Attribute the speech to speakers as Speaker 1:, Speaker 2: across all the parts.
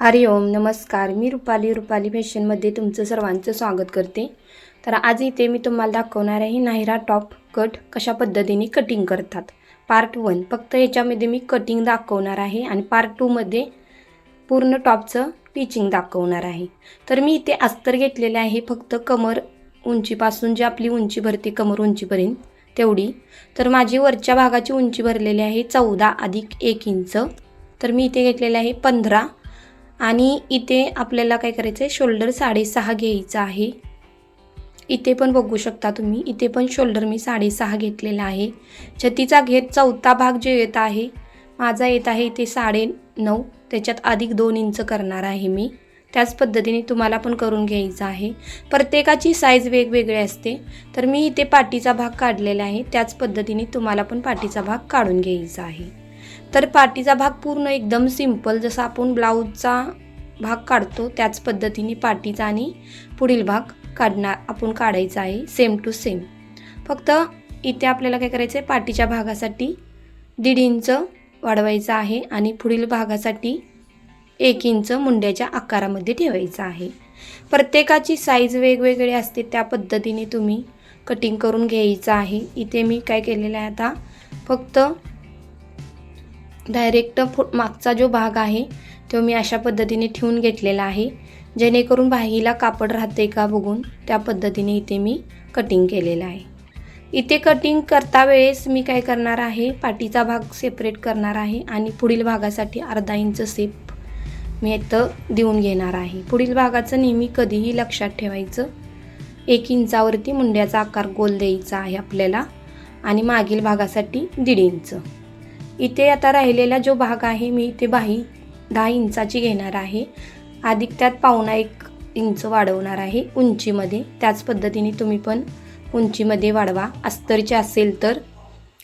Speaker 1: हरि ओम नमस्कार. मी रुपाली रुपाली फॅशनमध्ये तुमचं सर्वांचं स्वागत करते. तर आज इथे मी तुम्हाला दाखवणार आहे नायरा टॉप कट कशा पद्धतीने कटिंग करतात. पार्ट वन फक्त याच्यामध्ये मी कटिंग दाखवणार आहे आणि पार्ट टूमध्ये पूर्ण टॉपचं टीचिंग दाखवणार आहे. तर मी इथे अस्तर घेतलेले आहे फक्त कमर उंचीपासून जी आपली उंची भरते कमर उंचीपर्यंत तेवढी. तर माझी वरच्या भागाची उंची भरलेली आहे चौदा अधिक एक इंच. तर मी इथे घेतलेले आहे पंधरा आणि इथे आपल्याला काय करायचं आहे शोल्डर साडेसहा घ्यायचा आहे. इथे पण बघू शकता तुम्ही इथे पण शोल्डर मी साडेसहा घेतलेला आहे. छतीचा घेत चौथा भाग जे येत आहे माझा येत आहे इथे साडे नऊ त्याच्यात अधिक दोन इंच करणार आहे मी. त्याच पद्धतीने तुम्हाला पण करून घ्यायचं आहे. प्रत्येकाची साईज वेगवेगळी असते. तर मी इथे पाठीचा भाग काढलेला आहे. त्याच पद्धतीने तुम्हाला पण पाठीचा भाग काढून घ्यायचा आहे. तर पाठीचा भाग पूर्ण एकदम सिंपल जसा आपण ब्लाऊजचा भाग काढतो त्याच पद्धतीने पाठीचा आणि पुढील भाग काढणार आपण काढायचा आहे सेम टू सेम फक्त इथे आपल्याला काय करायचं आहे पाठीच्या भागासाठी दीड इंच वाढवायचं आहे आणि पुढील भागासाठी एक इंच मुंड्याच्या आकारामध्ये ठेवायचं आहे. प्रत्येकाची साईज वेगवेगळी असते त्या पद्धतीने तुम्ही कटिंग करून घ्यायचं आहे. इथे मी काय केलेलं आहे आता फक्त डायरेक्ट फु मागचा जो भाग आहे तो मी अशा पद्धतीने ठेवून घेतलेला आहे. जेणेकरून बाहीला कापड राहते का बघून त्या पद्धतीने इथे मी कटिंग केलेलं आहे. इथे कटिंग करता वेळेस मी काय करणार आहे पाठीचा भाग सेपरेट करणार आहे आणि पुढील भागासाठी अर्धा इंच सेप मी इथं देऊन घेणार आहे. पुढील भागाचं नेहमी कधीही लक्षात ठेवायचं. एक इंचावरती मुंड्याचा आकार गोल द्यायचा आहे आपल्याला आणि मागील भागासाठी दीड इंच इथे आता राहिलेला जो भाग आहे मी इथे बाही दहा इंचाची घेणार आहे. अधिक त्यात पावणा एक इंच वाढवणार आहे उंचीमध्ये. त्याच पद्धतीने तुम्ही पण उंचीमध्ये वाढवा. अस्तरची असेल तर.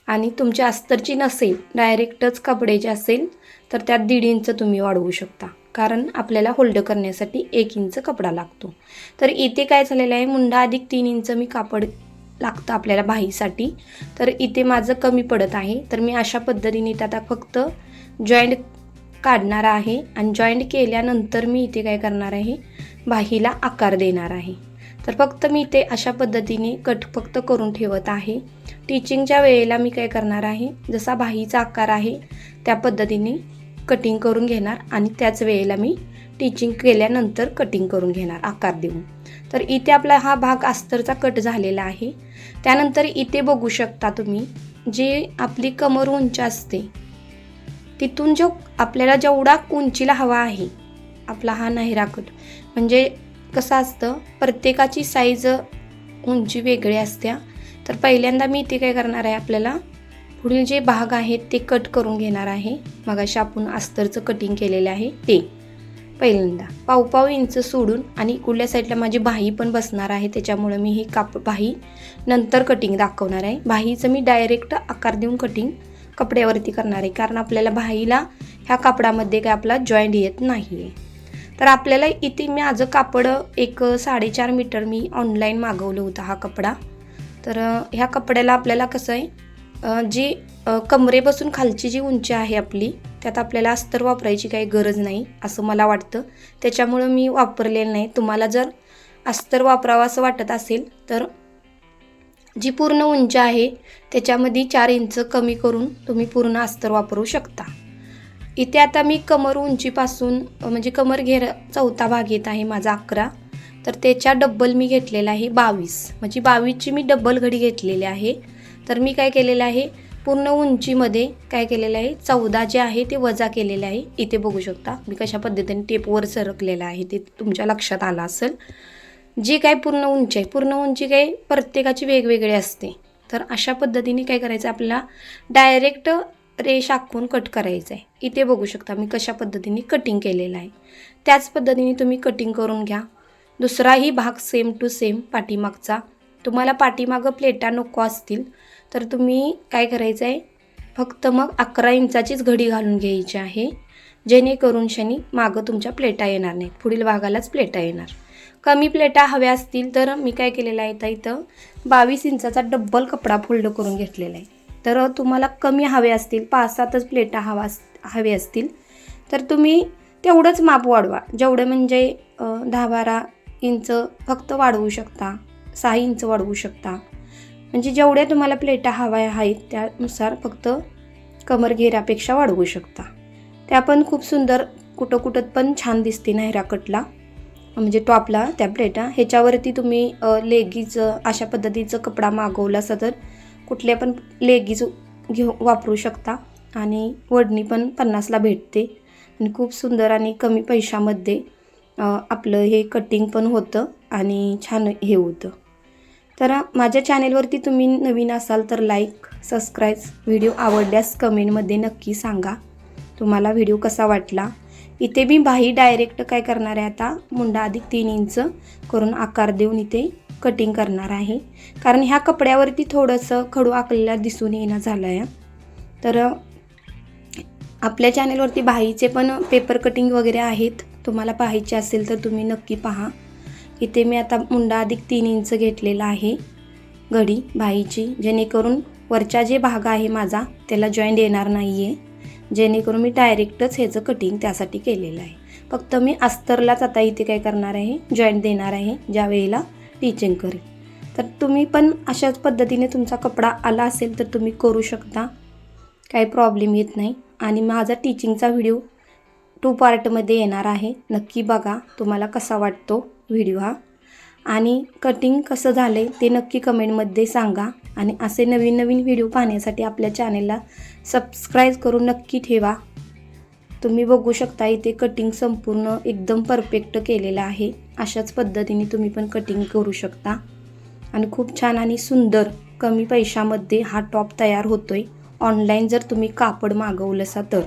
Speaker 1: आणि तुमच्या अस्तरची नसेल डायरेक्टच कपड्याची असेल तर त्यात दीड इंच तुम्ही वाढवू शकता. कारण आपल्याला होल्ड करण्यासाठी एक इंच कपडा लागतो. तर इथे काय झालेलं आहे मुंडा अधिक तीन इंच मी कापड लागतं आपल्याला बाहीसाठी. तर इथे माझं कमी पडत आहे. तर मी अशा पद्धतीने इथे आता फक्त जॉईंट काढणार आहे. आणि जॉईंट केल्यानंतर मी इथे काय करणार आहे? बाहीला आकार देणार आहे. तर फक्त मी इथे अशा पद्धतीने कट फक्त करून ठेवत आहे. टीचिंगच्या वेळेला मी काय करणार आहे? जसा बाहीचा आकार आहे त्या पद्धतीने कटिंग करून घेणार. आणि त्याच वेळेला मी टीचिंग केल्यानंतर कटिंग करून घेणार आकार देऊन. तर इथे आपला हा भाग अस्तरचा कट झालेला आहे. त्यानंतर इथे बघू शकता तुम्ही जे आपली कमर उंच असते. तिथून जो आपल्याला जेवढा उंचीला हवा आहे आपला हा नहिरा कट. म्हणजे कसं असतं प्रत्येकाची साईज उंची वेगळी असत्या. तर पहिल्यांदा मी इथे काय करणार आहे आपल्याला पुढील जे भाग आहेत ते कट करून घेणार आहे. मगाशी आपण अस्तरचं कटिंग केलेलं आहे ते. पहिल्यांदा. पावपाव इंच सोडून आणि इकडल्या साईडला माझी बाही पण बसणार आहे त्याच्यामुळं मी ही काप बाही नंतर कटिंग दाखवणार आहे. बाहीचं मी डायरेक्ट आकार देऊन कटिंग कपड्यावरती करणार आहे कारण आपल्याला बाहीला ह्या कापडामध्ये काय आपला जॉईंट येत नाही आहे तर आपल्याला इथे मी माझं कापड एक साडेचार मीटर मी ऑनलाईन मागवलं होतं हा कपडा. तर ह्या कपड्याला आपल्याला कसं आहे जी कमरेपासून खालची जी उंची आहे आपली त्यात आपल्याला अस्तर वापरायची काही गरज नाही असं मला वाटतं. त्याच्यामुळं मी वापरलेलं नाही. तुम्हाला जर अस्तर वापरावं असं वाटत असेल तर जी पूर्ण उंची आहे त्याच्यामध्ये चार इंच कमी करून तुम्ही पूर्ण अस्तर वापरू शकता. इथे आता मी कमर उंचीपासून म्हणजे कमर घेर चौथा भाग येत आहे माझा अकरा. तर त्याच्या डब्बल मी घेतलेला आहे बावीस. म्हणजे बावीसची मी डब्बल घडी घेतलेली आहे. तर मी काय केलेलं आहे पूर्ण उंचीमध्ये काय केलेलं आहे? चौदा जे आहे ते वजा केलेले आहे. इथे बघू शकता. मी कशा पद्धतीने टेपवर सरकलेलं आहे ते तुमच्या लक्षात आलं असेल. जी काय पूर्ण उंची आहे पूर्ण उंची काय प्रत्येकाची वेगवेगळी असते. तर अशा पद्धतीने काय करायचं? आपल्याला डायरेक्ट रेष आखून कट करायचं आहे. इथे बघू शकता मी कशा पद्धतीने कटिंग केलेलं आहे. त्याच पद्धतीने तुम्ही कटिंग करून घ्या. दुसराही भाग सेम टू सेम पाठीमागचा. तुम्हाला पाठीमागं प्लेटा नको असतील तर तुम्ही काय करायचं आहे? फक्त मग अकरा इंचाचीच घडी घालून घ्यायची आहे जेणेकरून शनी मागं तुमच्या प्लेटा येणार नाहीत. पुढील भागालाच प्लेटा येणार. कमी प्लेटा हव्या असतील तर मी काय केलेलं आहे तर इथं बावीस इंचाचा डब्बल कपडा फोल्ड करून घेतलेला आहे. तर तुम्हाला कमी हवे असतील पाच सातच प्लेटा हवा हवे असतील तर तुम्ही तेवढंच माप वाढवा. जेवढं म्हणजे दहा बारा इंच फक्त वाढवू शकता. सहा इंच वाढवू शकता. म्हणजे जेवढ्या तुम्हाला प्लेटा हव्या आहेत त्यानुसार फक्त कमर घेरापेक्षा वाढवू शकता. त्या पण खूप सुंदर कुठं कुठं पण छान दिसते नायरा कटला. म्हणजे टॉपला त्या प्लेटा ह्याच्यावरती तुम्ही लेगीज अशा पद्धतीचं कपडा मागवला असं तर कुठल्या पण लेगीज घेऊ वापरू शकता. आणि वडणी पण पन्नासला भेटते. आणि खूप सुंदर आणि कमी पैशामध्ये आपलं हे कटिंग पण होतं आणि छान हे होतं. तर माझ्या चॅनेलवरती तुम्ही नवीन असाल तर लाईक सबस्क्राईब व्हिडिओ आवडल्यास कमेंटमध्ये नक्की सांगा. तुम्हाला व्हिडिओ कसा वाटला? इथे मी बाही डायरेक्ट काय करणार आहे आता? मुंडा अधिक तीन इंच करून आकार देऊन इथे कटिंग करणार आहे. कारण ह्या कपड्यावरती थोडंसं खडू आकलेला दिसून येणं झालं आहे तर आपल्या चॅनेलवरती बाहीचे पण पेपर कटिंग वगैरे आहेत. तुम्हाला पाहायचे असेल तर तुम्ही नक्की पहा. इथे मी आता मुंडा अधिक तीन इंच घेतलेला आहे. घडी बाहीची जेणेकरून वरचा जे भाग आहे माझा त्याला जॉईंट येणार नाही आहे जेणेकरून मी डायरेक्टच ह्याचं कटिंग त्यासाठी केलेलं आहे. फक्त मी अस्तरलाच आता इथे काय करणार आहे? जॉईंट देणार आहे ज्या वेळेला टीचिंग करेल. तर तुम्ही पण अशाच पद्धतीने तुमचा कपडा आला असेल तर तुम्ही करू शकता. काही प्रॉब्लेम येत नाही. आणि माझा टीचिंगचा व्हिडिओ टू पार्टमध्ये येणार आहे. नक्की बघा तुम्हाला कसा वाटतो. व्हिडिओ हा. आणि कटिंग कसं झालं आहे ते नक्की कमेंटमध्ये सांगा. आणि असे नवीन नवीन व्हिडिओ पाहण्यासाठी आपल्या चॅनेलला सबस्क्राईब करून नक्की ठेवा. तुम्ही बघू शकता इथे कटिंग संपूर्ण एकदम परफेक्ट केलेलं आहे. अशाच पद्धतीने तुम्ही पण कटिंग करू शकता. आणि खूप छान आणि सुंदर कमी पैशामध्ये हा टॉप तयार होतो आहे ऑनलाईन जर तुम्ही कापड मागवलं असा तर.